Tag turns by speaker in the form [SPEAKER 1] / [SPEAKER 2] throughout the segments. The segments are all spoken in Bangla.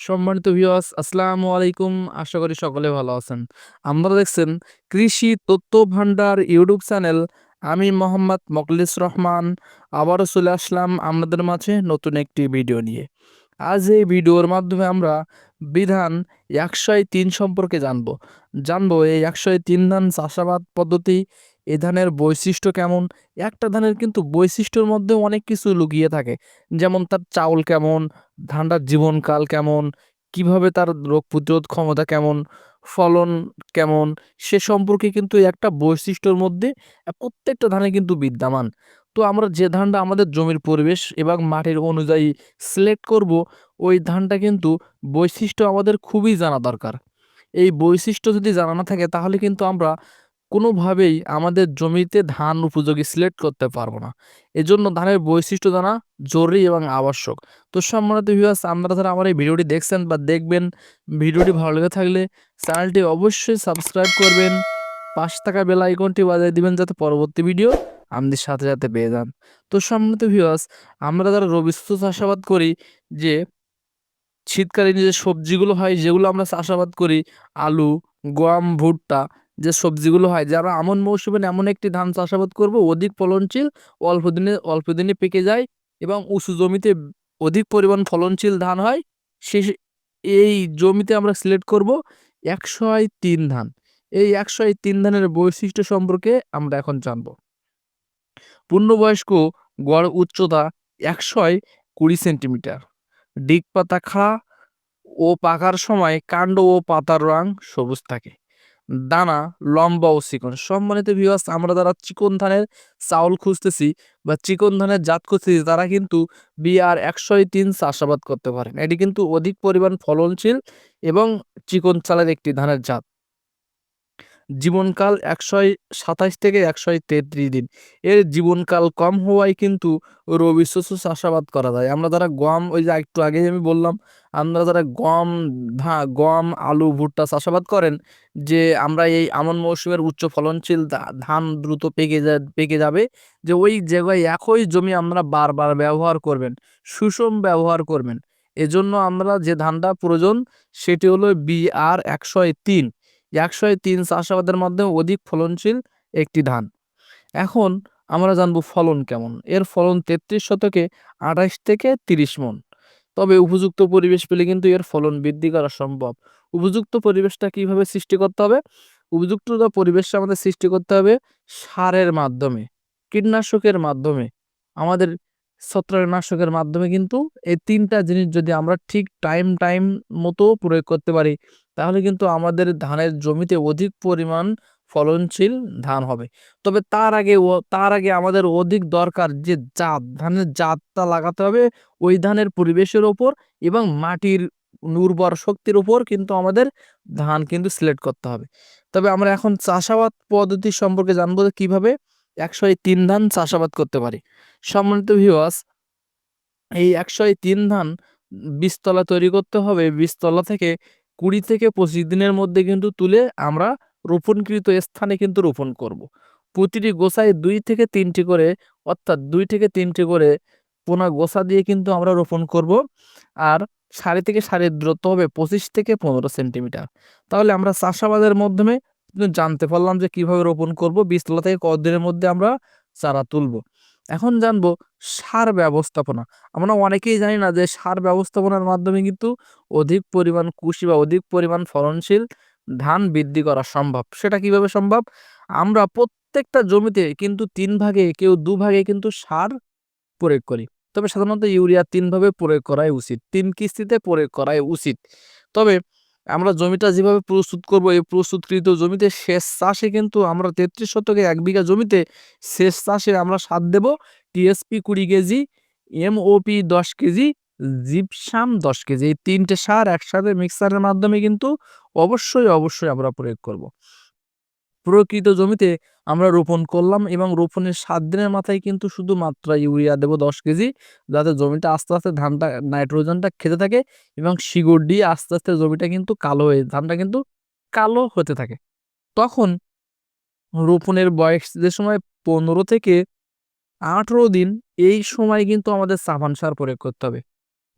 [SPEAKER 1] সম্মানিত ভিউয়ার্স আসসালামু আলাইকুম। আশা করি সকলে ভালো আছেন। আমরা দেখছেন কৃষি তথ্য ভান্ডার ইউটিউব চ্যানেল। আমি মোহাম্মদ মকলিস রহমান। আবারও চলে আসলাম আপনাদের মাঝে নতুন একটি ভিডিও নিয়ে। আজ এই ভিডিওর মাধ্যমে আমরা বিধান একশয় তিন সম্পর্কে জানব। জানব এই একশয় তিন ধান চাষাবাদ পদ্ধতি এ ধানের বৈশিষ্ট্য কেমন? একটা ধানের কিন্তু বৈশিষ্ট্যর মধ্যে অনেক কিছু লুকিয়ে থাকে। যেমন তার চাউল কেমন, ধানটার জীবনকাল কেমন, কীভাবে তার রোগ প্রতিরোধ ক্ষমতা কেমন, ফলন কেমন, সে সম্পর্কে কিন্তু একটা বৈশিষ্ট্যর মধ্যে প্রত্যেকটা ধানে কিন্তু বিদ্যমান। তো আমরা যে ধানটা আমাদের জমির পরিবেশ এবং মাটির অনুযায়ী সিলেক্ট করব, ওই ধানটা কিন্তু বৈশিষ্ট্য আমাদের খুবই জানা দরকার। এই বৈশিষ্ট্য যদি জানা না থাকে, তাহলে কিন্তু আমরা কোনোভাবেই আমাদের জমিতে ধান উপযোগী সিলেক্ট করতে পারব না। এজন্য ধানের বৈশিষ্ট্য জানা জরুরি এবং আবশ্যক। তো সম্মানিত ভিউয়ার্স আপনারা যারা আমার এই ভিডিওটি দেখছেন বা দেখবেন, ভিডিওটি ভালো লেগে থাকলে চ্যানেলটি অবশ্যই সাবস্ক্রাইব করবেন পাঁচ টাকা বেল আইকনটি বাজিয়ে দিবেন যাতে পরবর্তী ভিডিও আমাদের সাথে সাথে পেয়ে যান। তো সম্মানিত ভিউয়ার্স আমরা যারা রবি চাষাবাদ করি, যে শীতকালীন যে সবজিগুলো হয়, যেগুলো আমরা চাষাবাদ করি, আলু, গম, ভুট্টা যে সবজিগুলো হয়, যারা আমন মৌসুমে এমন একটি ধান চাষাবাদ করব, অধিক ফলনশীল, অল্প দিনে অল্প দিনে পেকে যায় এবং উঁচু জমিতে অধিক পরিমাণ ফলনশীল ধান হয় সে এই জমিতে আমরা সিলেক্ট করব একশয় তিন ধান। এই একশয় তিন ধানের বৈশিষ্ট্য সম্পর্কে আমরা এখন জানব। পূর্ণবয়স্ক গড় উচ্চতা একশয় কুড়ি সেন্টিমিটার। ডিগ পাতা খা ও পাকার সময় কাণ্ড ও পাতার রং সবুজ থাকে। দানা, লম্বা ও চিকন। সম্মানিত ভিউয়ার্স আমরা যারা চিকন ধানের চাউল খুঁজতেছি বা চিকন ধানের জাত খুঁজতেছি, তারা কিন্তু বিআর একশো তিন চাষাবাদ করতে পারেন। এটি কিন্তু অধিক পরিমাণ ফলনশীল এবং চিকন চালের একটি ধানের জাত। জীবনকাল একশয় সাতাইশ থেকে একশয় তেত্রিশ দিন। এর জীবনকাল কম হওয়ায় কিন্তু রবি শস্য চাষাবাদ করা যায়। আমরা যারা গম, ওই যে একটু আগেই আমি বললাম, আমরা যারা গম ধা গম, আলু, ভুট্টা চাষাবাদ করেন, যে আমরা এই আমন মৌসুমের উচ্চ ফলনশীল ধান দ্রুত পেকে যা, পেকে যাবে, যে ওই জায়গায় একই জমি আমরা বারবার ব্যবহার করবেন, সুষম ব্যবহার করবেন। এজন্য আমরা যে ধানটা প্রয়োজন, সেটি হলো বিআর একশয় তিন। একশয় তিন চাষাবাদের মাধ্যমে অধিক ফলনশীল একটি ধান। এখন আমরা জানব ফলন কেমন। এর ফলন তেত্রিশ শতকে আঠাশ থেকে তিরিশ মন। তবে উপযুক্ত পরিবেশ পেলে কিন্তু এর ফলন বৃদ্ধি করা সম্ভব। উপযুক্ত পরিবেশটা কীভাবে সৃষ্টি করতে হবে? উপযুক্ত পরিবেশটা আমাদের সৃষ্টি করতে হবে সারের মাধ্যমে, কীটনাশকের মাধ্যমে। আমাদের ছত্রাকনাশকের মাধ্যমে কিন্তু এই তিনটা জিনিস যদি আমরা ঠিক টাইম টাইম মতো প্রয়োগ করতে পারি তাহলে কিন্তু আমাদের ধানের জমিতে অধিক পরিমাণ ফলনশীল ধান হবে। তবে তার আগে তার আগে আমাদের অধিক দরকার যে জাত, ধানের জাতটা লাগাতে হবে ওই ধানের পরিবেশের ওপর এবং মাটির উর্বর শক্তির উপর কিন্তু আমাদের ধান কিন্তু সিলেক্ট করতে হবে। তবে আমরা এখন চাষাবাদ পদ্ধতি সম্পর্কে জানব কীভাবে একশো তিন ধান চাষাবাদ করতে পারি। সম্মানিত ভিওয়াস এই একশো তিন ধান বীজতলা তৈরি করতে হবে। বীজতলা থেকে কুড়ি থেকে পঁচিশ দিনের মধ্যে কিন্তু তুলে আমরা রোপণকৃত স্থানে কিন্তু রোপণ করব। প্রতিটি গোছায় দুই থেকে তিনটি করে, অর্থাৎ দুই থেকে তিনটি করে পোনা গোছা দিয়ে কিন্তু আমরা রোপণ করব। আর সাড়ে থেকে সারির দূরত্ব হবে, পঁচিশ থেকে পনেরো সেন্টিমিটার। তাহলে আমরা চাষাবাদের মাধ্যমে জানতে পারলাম যে কীভাবে রোপণ করব, বীজতলা থেকে কতদিনের মধ্যে আমরা চারা তুলব। এখন জানব সার ব্যবস্থাপনা। আমরা অনেকেই জানি না যে সার ব্যবস্থাপনার মাধ্যমে কিন্তু অধিক পরিমাণ কুশি বা অধিক পরিমাণ ফলনশীল ধান বৃদ্ধি করা সম্ভব। সেটা কীভাবে সম্ভব? আমরা প্রত্যেকটা জমিতে কিন্তু তিন ভাগে, কেউ দু ভাগে কিন্তু সার প্রয়োগ করি। তবে সাধারণত ইউরিয়া তিন ভাবে প্রয়োগ করাই উচিত, তিন কিস্তিতে প্রয়োগ করাই উচিত। তবে আমরা জমিটা যেভাবে প্রস্তুত করব, এই প্রস্তুতকৃত জমিতে শেষ চাষে কিন্তু আমরা তেত্রিশ শতকে এক বিঘা জমিতে শেষ চাষে আমরা সার দেব। টিএসপি কুড়ি কেজি, এমওপি দশ কেজি, জিপসাম দশ কেজি। এই তিনটে সার একসাথে মিক্সারের মাধ্যমে কিন্তু অবশ্যই অবশ্যই আমরা প্রয়োগ করব। প্রকৃত জমিতে আমরা রোপণ করলাম এবং রোপণের সাত দিনের মাথায় কিন্তু শুধুমাত্র ইউরিয়া দেবো দশ কেজি, যাতে জমিটা আস্তে আস্তে ধানটা, নাইট্রোজেনটা খেতে থাকে এবং শিকড় দিয়ে আস্তে আস্তে জমিটা কিন্তু কালো হয়ে, ধানটা কিন্তু কালো হতে থাকে। তখন রোপণের বয়স যে সময় পনেরো থেকে আঠেরো দিন, এই সময় কিন্তু আমাদের চাপান সার প্রয়োগ করতে হবে।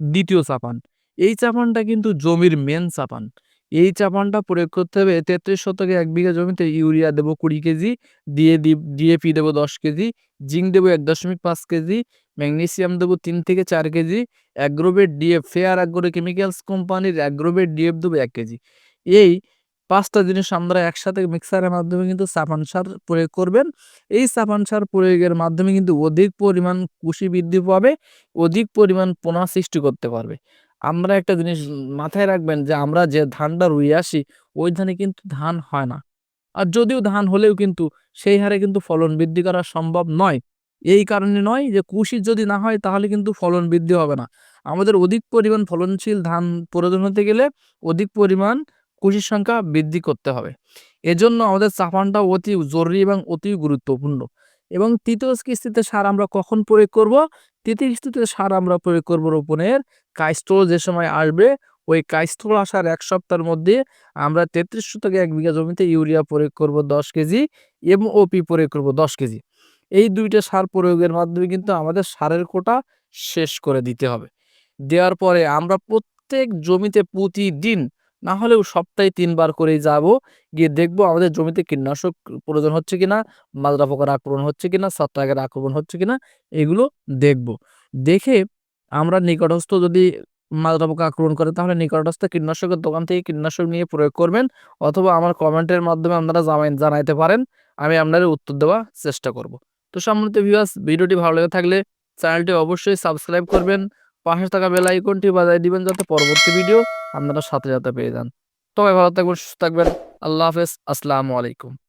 [SPEAKER 1] দ্বিতীয় চাপান, এই চাপানটা কিন্তু জমির মেন চাপান। এই চাপানটা প্রয়োগ করতে হবে তেত্রিশ শতকে এক বিঘা জমিতে ইউরিয়া দেবো কুড়ি কেজি, দিয়ে ডিএপি দেবো দশ কেজি, জিঙ্ক দেবো এক দশমিক পাঁচ কেজি, ম্যাগনেসিয়াম দেবো তিন থেকে চার KG Agrobet DF Fair Agro Chemicals কোম্পানির অ্যাগ্রোবেট ডিএফ দেবো এক কেজি। এই পাঁচটা জিনিস আমরা একসাথে মিক্সারের মাধ্যমে কিন্তু চাপান সার প্রয়োগ করবেন। এই চাপান সার প্রয়োগের মাধ্যমে কিন্তু অধিক পরিমাণ কুশি বৃদ্ধি পাবে, অধিক পরিমাণ পোনা সৃষ্টি করতে পারবে। আমরা একটা জিনিস মাথায় রাখবেন যে আমরা যে ধানটা রুই আসি, ওই ধানে কিন্তু ধান হয় না। আর যদিও ধান হলেও কিন্তু সেই হারে কিন্তু ফলন বৃদ্ধি করা সম্ভব নয়। এই কারণে নয় যে কুশি যদি না হয় তাহলে কিন্তু ফলন বৃদ্ধি হবে না। আমাদের অধিক পরিমাণ ফলনশীল ধান প্রয়োজন হতে গেলে অধিক পরিমাণ কুশির সংখ্যা বৃদ্ধি করতে হবে। এজন্য আমাদের চাপানটা অতি জরুরি এবং অতি গুরুত্বপূর্ণ। এবং তৃতীয় কিস্তিতে সার আমরা কখন প্রয়োগ করব? তৃতীয় কিস্তিতে সার আমরা প্রয়োগ করব রোপণের কাইস্টোল যে সময় আসবে, ওই কাইস্টোল আসার এক সপ্তাহের মধ্যে আমরা তেত্রিশ শতকে এক বিঘা জমিতে ইউরিয়া প্রয়োগ করব দশ কেজি এবং ওপি প্রয়োগ করব দশ কেজি। এই দুইটা সার প্রয়োগের মাধ্যমে কিন্তু আমাদের সারের কোটা শেষ করে দিতে হবে। দেওয়ার পরে আমরা প্রত্যেক জমিতে প্রতিদিন না হলেও সপ্তাহে তিনবার করেই যাব। গিয়ে দেখব আমাদের জমিতে কীটনাশক প্রয়োজন হচ্ছে কিনা মাজরা পোকার আক্রমণ হচ্ছে কিনা, ছত্রাকের আক্রমণ হচ্ছে কিনা, এগুলো দেখব। দেখে আমরা নিকটস্থ যদি মাজরা পোকা আক্রমণ করে, তাহলে নিকটস্থ কীটনাশকের দোকান থেকে কীটনাশক নিয়ে প্রয়োগ করবেন অথবা আমার কমেন্টের মাধ্যমে আপনারা জানাই জানাইতে পারেন, আমি আপনাদের উত্তর দেওয়ার চেষ্টা করব। তো সম্মানিত ভিউয়ার্স ভিডিওটি ভালো লেগে থাকলে চ্যানেলটি অবশ্যই সাবস্ক্রাইব করবেন, পাশে থাকা বেল আইকনটি বাজায় দিবেন যাতে পরবর্তী ভিডিও আপনারা সাথে সাথে পেয়ে যান। তবে ভালো থাকবেন সুস্থ থাকবেন। আল্লাহ হাফেজ। আসসালামু আলাইকুম।